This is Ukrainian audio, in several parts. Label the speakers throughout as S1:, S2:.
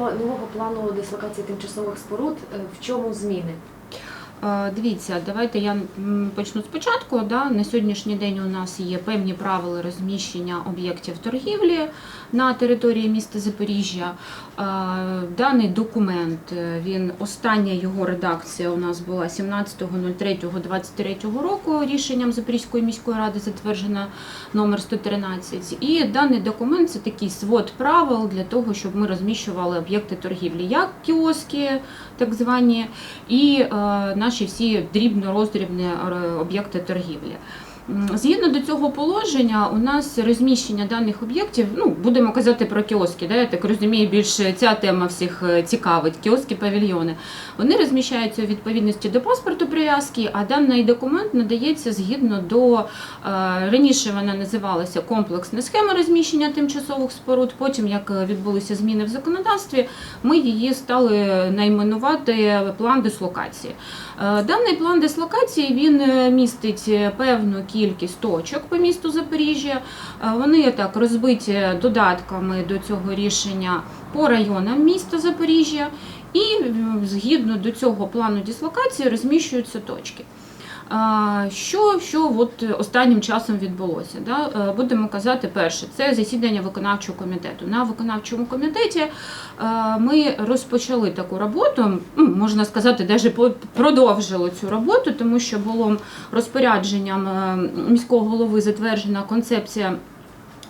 S1: нового плану дислокації тимчасових споруд, е, в чому зміни?
S2: Е, Дивіться, давайте я почну спочатку. Да. На сьогоднішній день у нас є певні правила розміщення об'єктів торгівлі на території міста Запоріжжя. Е, Даний документ, е, він остання його редакція у нас була 17.03.23 року рішенням Запорізької міської ради затверджена номер 113. І даний документ це такий свод правил для того, щоб ми розміщували об'єкти торгівлі, як кіоски, так звані, і е, наші всі дрібно-роздрібні е, об'єкти торгівлі. Згідно до цього положення, у нас розміщення даних об'єктів, ну будемо казати про кіоски, да, я так розумію, більше ця тема всіх е, цікавить. Кіоски, павільйони. Вони розміщаються у відповідності до паспорту прив'язки, а даний документ надається згідно до е, раніше вона називалася комплексна схема розміщення тимчасових споруд. Потім, як е, відбулися зміни в законодавстві, ми її стали найменувати план дислокації. Даний план дислокації він містить певну кількість точок по місту Запоріжжя. Е, Вони так розбиті додатками до цього рішення по районам міста Запоріжжя, і згідно до цього плану дислокації розміщуються точки. Що, що от останнім часом відбулося? Да? Е, Будемо казати, перше, це засідання виконавчого комітету. На виконавчому комітеті е, ми розпочали таку роботу, можна сказати, навіть продовжили цю роботу, тому що було розпорядженням е, міського голови затверджена концепція.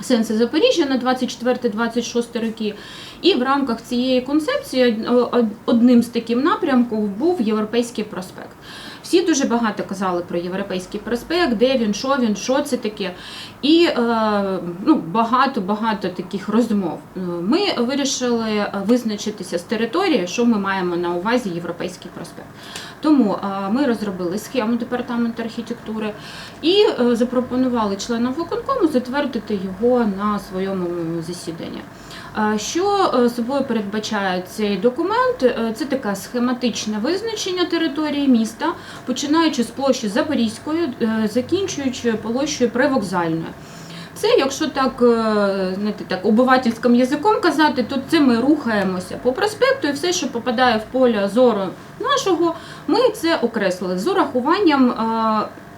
S2: Сенси Запоріжжя на 24-26 роки. І в рамках цієї концепції одним з таких напрямків був Європейський проспект. Всі дуже багато казали про європейський проспект, де він, що він, що це таке. І е, ну, багато-багато таких розмов. Е, Ми вирішили е, визначитися з території, що ми маємо на увазі європейський проспект. Тому ми розробили схему департаменту архітектури і запропонували членам виконкому затвердити його на своєму засіданні. Що е, собою передбачає цей документ? Е, Це таке схематичне визначення території міста, починаючи з площі Запорізької, е, закінчуючи площею привокзальною. Це, якщо так, знаєте, так обивательським язиком казати, то це ми рухаємося по проспекту і все, що попадає в поле зору нашого, ми це окреслили з урахуванням.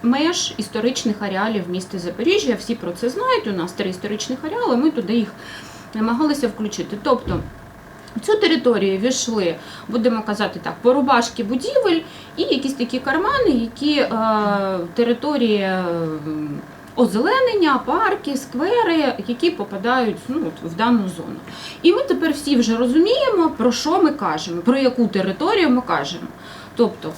S2: Меж історичних ареалів міста Запоріжжя, всі про це знають. У нас три історичних ареали, ми туди їх намагалися включити. Тобто в цю територію війшли, будемо казати так, порубашки будівель і якісь такі кармани, які е, території е, озеленення, парки, сквери, які попадають ну, в дану зону. І ми тепер всі вже розуміємо, про що ми кажемо, про яку територію ми кажемо. Тобто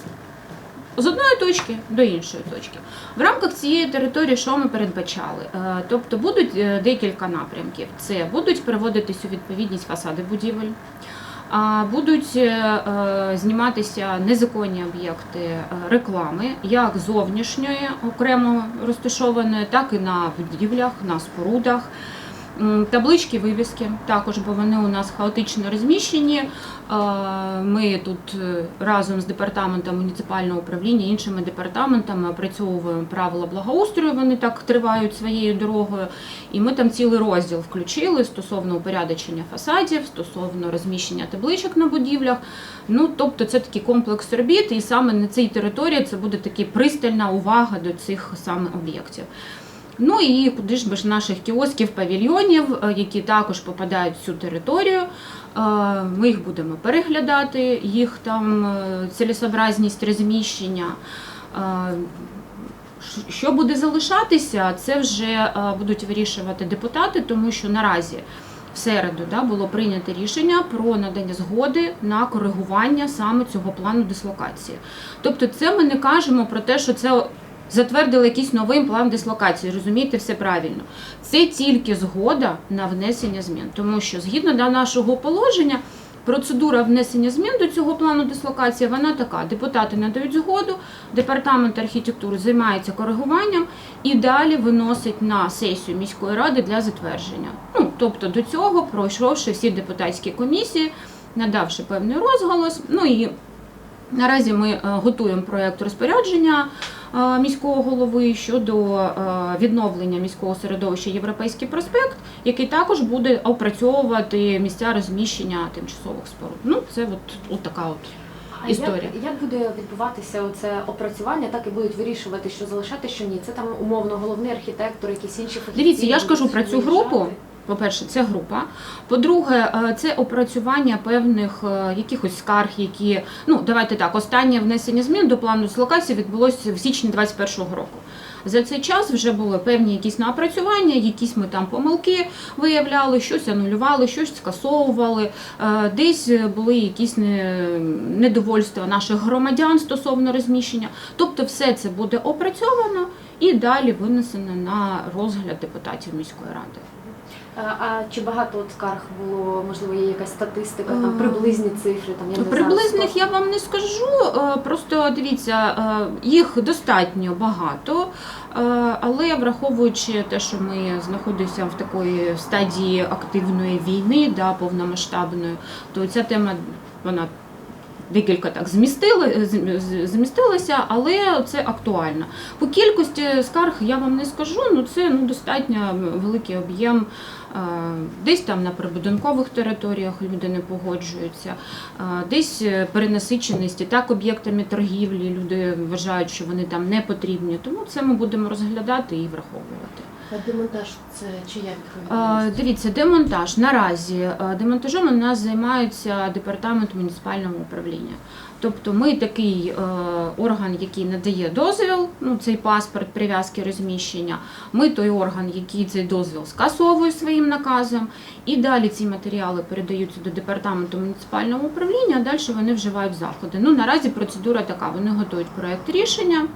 S2: з одної точки до іншої точки. В рамках цієї території що ми передбачали? Е, Тобто будуть е, декілька напрямків. Це будуть переводитись у відповідність фасади будівель, будуть е, зніматися незаконні об'єкти реклами, як зовнішньої, окремо розташованої, так і на будівлях, на спорудах. Таблички вивіски також, бо вони у нас хаотично розміщені. Е, Ми тут е, разом з департаментом муніципального управління, іншими департаментами опрацьовуємо правила благоустрою. Вони так тривають своєю дорогою. І ми там цілий розділ включили стосовно упорядочення фасадів, стосовно розміщення табличок на будівлях. Ну тобто, це такий комплекс робіт, і саме на цій території це буде таки пристальна увага до цих саме об'єктів. Ну і куди ж без наших кіосків, павільйонів, е, які також попадають в цю територію. Е, Ми їх будемо переглядати, їх там е, цілесообразність розміщення. Що буде залишатися, це вже будуть вирішувати депутати, тому що наразі в середу да, було прийнято рішення про надання згоди на коригування саме цього плану дислокації. Тобто, це ми не кажемо про те, що це затвердили якийсь новий план дислокації. Розумієте, все правильно. Це тільки згода на внесення змін, тому що згідно до нашого положення. Процедура внесення змін до цього плану дислокації вона така: депутати надають згоду, департамент архітектури займається коригуванням і далі виносить на сесію міської ради для затвердження. Ну тобто до цього пройшовши всі депутатські комісії, надавши певний розголос. Ну і наразі ми е, готуємо проєкт розпорядження міського голови щодо е, відновлення міського середовища Європейський проспект, який також буде опрацьовувати місця розміщення тимчасових споруд. Ну, це от, от така от.
S1: А
S2: Історія.
S1: Як, як буде відбуватися оце опрацювання, так і будуть вирішувати, що залишати, що ні? Це там умовно головний архітектор, якісь інші фахівці.
S2: Дивіться, я ж кажу про цю групу. По-перше, це група. По-друге, е, це опрацювання певних е, якихось скарг, які ну давайте так. Останнє внесення змін до плану дислокації відбулося в січні 2021 року. За цей час вже були певні якісь напрацювання, якісь ми там помилки виявляли, щось анулювали, щось скасовували. Е, Десь були якісь недовольства наших громадян стосовно розміщення. Тобто, все це буде опрацьовано і далі винесено на розгляд депутатів міської ради.
S1: А, а чи багато от скарг було, можливо, є якась статистика,
S2: Е,
S1: там приблизні цифри, там я не знаю.
S2: Приблизних
S1: сто-
S2: я вам не скажу. е, Просто дивіться, е, їх достатньо багато, е, але враховуючи те, що ми знаходимося в такої стадії активної війни, да, повномасштабної, то ця тема вона. Декілька так змістили, з- з- але це актуально. По кількості скарг я вам не скажу, ну це ну, достатньо великий об'єм. Е, Десь там на прибудинкових територіях люди не погоджуються, е, десь е, перенасиченість і так об'єктами торгівлі. Люди вважають, що вони там не потрібні. Тому це ми будемо розглядати і враховувати.
S3: А демонтаж це чия відповідальність?
S2: Дивіться, демонтаж наразі демонтажом у нас займається департамент муніципального управління. Тобто ми такий е, орган, який надає дозвіл, ну цей паспорт прив'язки розміщення. Ми той орган, який цей дозвіл скасовує своїм наказом, і далі ці матеріали передаються до департаменту муніципального управління. А далі вони вживають заходи. Ну наразі процедура така: вони готують проект рішення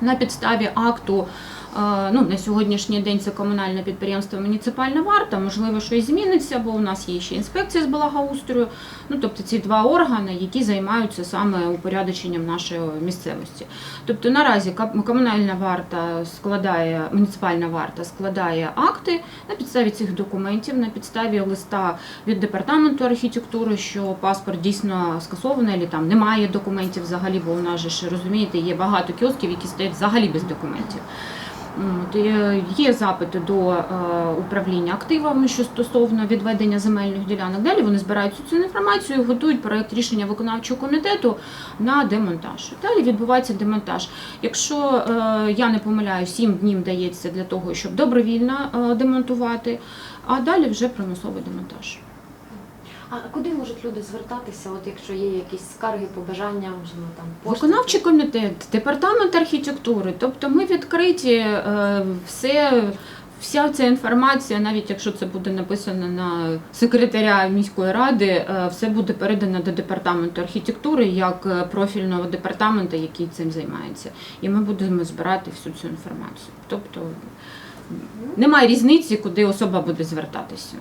S2: на підставі акту. Е, Ну, на сьогоднішній день це комунальне підприємство Муніципальна варта. Можливо, щось зміниться, бо у нас є ще інспекція з благоустрою. Ну, тобто ці два органи, які займаються саме упорядоченням нашої місцевості. Тобто наразі комунальна варта складає, муніципальна варта складає акти на підставі цих документів, на підставі листа від департаменту архітектури, що паспорт дійсно скасований, або там немає документів взагалі, бо у нас же ж розумієте, є багато кіосків, які стоять взагалі без документів. Є запити до е, управління активами, що стосовно відведення земельних ділянок. Далі вони збирають всю цю інформацію, готують проект рішення виконавчого комітету на демонтаж. Далі відбувається демонтаж. Якщо е, я не помиляю, 7 днів дається для того, щоб добровільно е, демонтувати, а далі вже примусовий демонтаж.
S1: А куди можуть люди звертатися, от якщо є якісь скарги, побажання, можливо, там пошти?
S2: Виконавчий комітет, департамент архітектури. Тобто ми відкриті е, все. Вся ця інформація, навіть якщо це буде написано на секретаря міської ради, е, все буде передано до департаменту архітектури як е, профільного департаменту, який цим займається. І ми будемо збирати всю цю інформацію. Тобто немає різниці, куди особа буде звертатися.